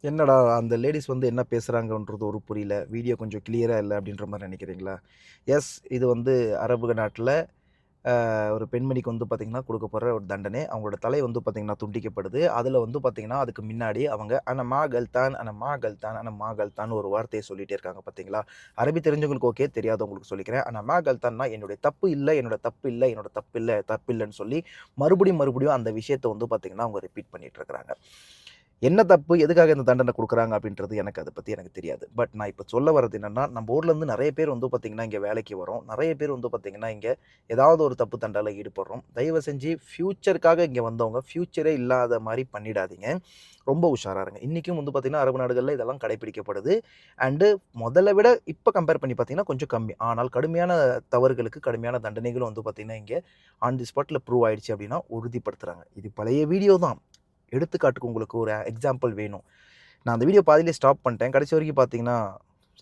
என்னடா அந்த லேடிஸ் வந்து என்ன பேசுகிறாங்கன்றது ஒரு புரியல. வீடியோ கொஞ்சம் கிளியராக இல்லை அப்படின்ற மாதிரி நினைக்கிறீங்களா? எஸ் இது வந்து அரபு நாட்டில் ஒரு பெண்மணிக்கு வந்து பார்த்திங்கன்னா கொடுக்க போகிற ஒரு தண்டனை. அவங்களோட தலை வந்து பார்த்திங்கன்னா துண்டிக்கப்படுது. அதில் வந்து பார்த்திங்கன்னா அதுக்கு முன்னாடி அவங்க அன மா கல்தான் அன மா கல்தான் அன மா கல்தான் ஒரு வார்த்தையை சொல்லிகிட்டே இருக்காங்க பார்த்தீங்களா அரபி தெரிஞ்சவங்களுக்கு ஓகே தெரியாதவங்களுக்கு சொல்லிக்கிறேன். ஆனால் மா கல்தான்னா என்னுடைய தப்பு இல்லை என்னோட தப்பு இல்லை என்னோட தப்பு இல்லை தப்பு இல்லைன்னு சொல்லி மறுபடியும் மறுபடியும் அந்த விஷயத்தை வந்து பார்த்திங்கன்னா அவங்க ரிப்பீட் பண்ணிகிட்டு இருக்கிறாங்க. என்ன தப்பு எதுக்காக இந்த தண்டனை கொடுக்குறாங்க அப்படின்றது எனக்கு அதை பற்றி எனக்கு தெரியாது. பட் நான் இப்போ சொல்ல வர்றது என்னென்னா நம்ம ஊர்லேருந்து நிறைய பேர் வந்து பார்த்திங்கன்னா இங்கே வேலைக்கு வரோம் நிறைய பேர் வந்து பார்த்திங்கன்னா இங்கே ஏதாவது ஒரு தப்பு தண்டால ஈடுபடுறோம். தயவு செஞ்சு ஃப்யூச்சருக்காக இங்கே வந்தவங்க ஃப்யூச்சரே இல்லாத மாதிரி பண்ணிடாதீங்க. ரொம்ப உஷாராக இருங்க. இன்றைக்கும் வந்து பார்த்திங்கன்னா அரபு நாடுகளில் இதெல்லாம் கடைப்பிடிக்கப்படுது. அண்டு முதல்ல விட இப்போ கம்பேர் பண்ணி பார்த்தீங்கன்னா கொஞ்சம் கம்மி. ஆனால் கடுமையான தவறுகளுக்கு கடுமையான தண்டனைகளும் வந்து பார்த்திங்கன்னா இங்கே ஆன் தி ஸ்பாட்டில் ப்ரூவ் ஆயிடுச்சு அப்படின்னா உறுதிப்படுத்துகிறாங்க இது பழைய வீடியோ தான். எடுத்துக்காட்டுக்கு உங்களுக்கு ஒரு எக்ஸாம்பிள் வேணும். நான் அந்த வீடியோ பாதியிலே ஸ்டாப் பண்ணிட்டேன். கடைசி வரைக்கும் பார்த்தீங்கன்னா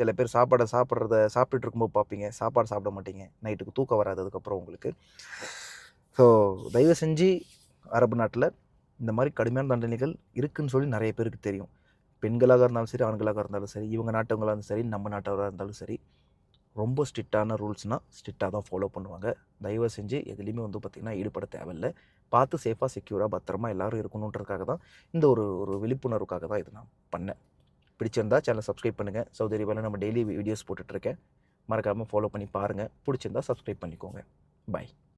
சில பேர் சாப்பாடை சாப்பிட்றத சாப்பிட்டுட்டு இருக்கும்போது பார்ப்பீங்க. சாப்பாடு சாப்பிட மாட்டீங்க. நைட்டுக்கு தூக்கம் வராது அதுக்கப்புறம் உங்களுக்கு. ஸோ தயவு செஞ்சு அரபு நாட்டில் இந்த மாதிரி கடுமையான தண்டனைகள் இருக்குதுன்னு சொல்லி நிறைய பேருக்கு தெரியும். பெண்களாக இருந்தாலும் சரி ஆண்களாக இருந்தாலும் சரி இவங்க நாட்டவங்களாக இருந்தாலும் சரி நம்ம நாட்டவராக இருந்தாலும் சரி ரொம்ப ஸ்ட்ரிக்டான ரூல்ஸ்னால் ஸ்ட்ரிக்டாக தான் ஃபாலோ பண்ணுவாங்க. தயவு செஞ்சு எதுலேயுமே வந்து பார்த்திங்கன்னா ஈடுபட தேவையில்லை. பார்த்து சேஃபாக செக்யூராக பத்திரமா எல்லோரும் இருக்கணுன்றதுக்காக தான் இந்த ஒரு ஒரு விழிப்புணர்வுக்காக தான் இது நான் பண்ணேன். பிடிச்சிருந்தா சேனல் சப்ஸ்கிரைப் பண்ணுங்கள் சவுதி அரேபியாவில் நம்ம டெய்லி வீடியோஸ் போட்டுட்ருக்கேன் மறக்காமல் ஃபாலோ பண்ணி பாருங்கள் பிடிச்சிருந்தா சப்ஸ்கிரைப் பண்ணிக்கோங்க. பாய்